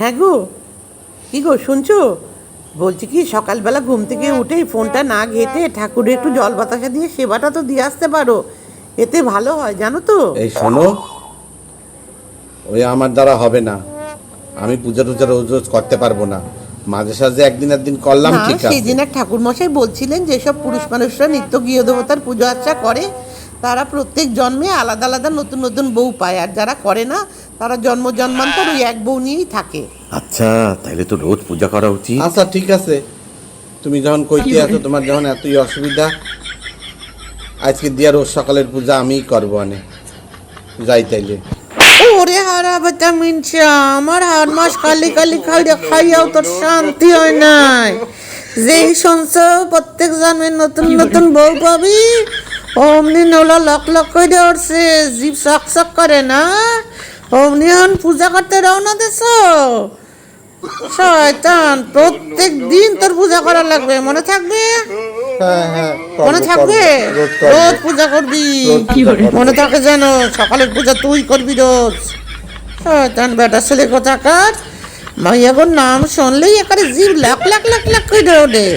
হ্যাঁ গো। কি গো শুনছো? বলছি কি সকালবেলা ঘুম থেকে উঠেই ফোনটা না ঘেটে ঠাকুরের একটু জল বাতাসা দিয়ে সেবাটা তো দিয়ে আসতে পারো। এতে ভালো হয় জানো তো? এই শোনো ওই আমার দ্বারা হবে না। আমি পূজা টুজা রোজ রোজ করতে পারব না। মাঝে সাঝে একদিন একদিন করলাম ঠিক আছে। সেই দিন এক ঠাকুর মশাই বলছিলেন যেসব পুরুষ মানুষরা নিত্য গৃহ দেবতার পুজো আর্চা করে তারা প্রত্যেক জন্মে আলাদা আলাদা নতুন নতুন বউ পায় আর যারা করে না তারা জন্ম জন্মান্তর ওই এক বউ নিয়েই থাকে। আচ্ছা তাহলে তো রোজ পূজা করা উচিত। আচ্ছা ঠিক আছে। তুমি যখন কইতে আছো তোমার যখন এতই অসুবিধা আজকে দিয়া রোজ সকালের পূজা আমিই করব আনে। যাই তাইলে। ওরে হারা বেটা মিনছে আমার হার মাস কালি কালি খাইয়া খাইয়াও তোর শান্তি হয় নাই। যেই শুনছ প্রত্যেক জন্মে নতুন নতুন বউ পাবি অমনি নোলা লক লক করে উঠছে জীব শক শক করে না? অমনি হন পূজা করতে রওনা দেছ? শয়তান প্রত্যেক দিন তোর পূজা করা লাগবে মনে থাকবে? হ্যাঁ হ্যাঁ মনে থাকবে? রোজ পূজা করবি। মনে থাকে যেন সকালের পূজা তুই করবি রোজ। শয়তান বেটা ছেলে কোথাকার? মাইয়াগোর নাম শুনলেই একারে জীব লাখ লাখ লাখ লাখ করে ওঠে।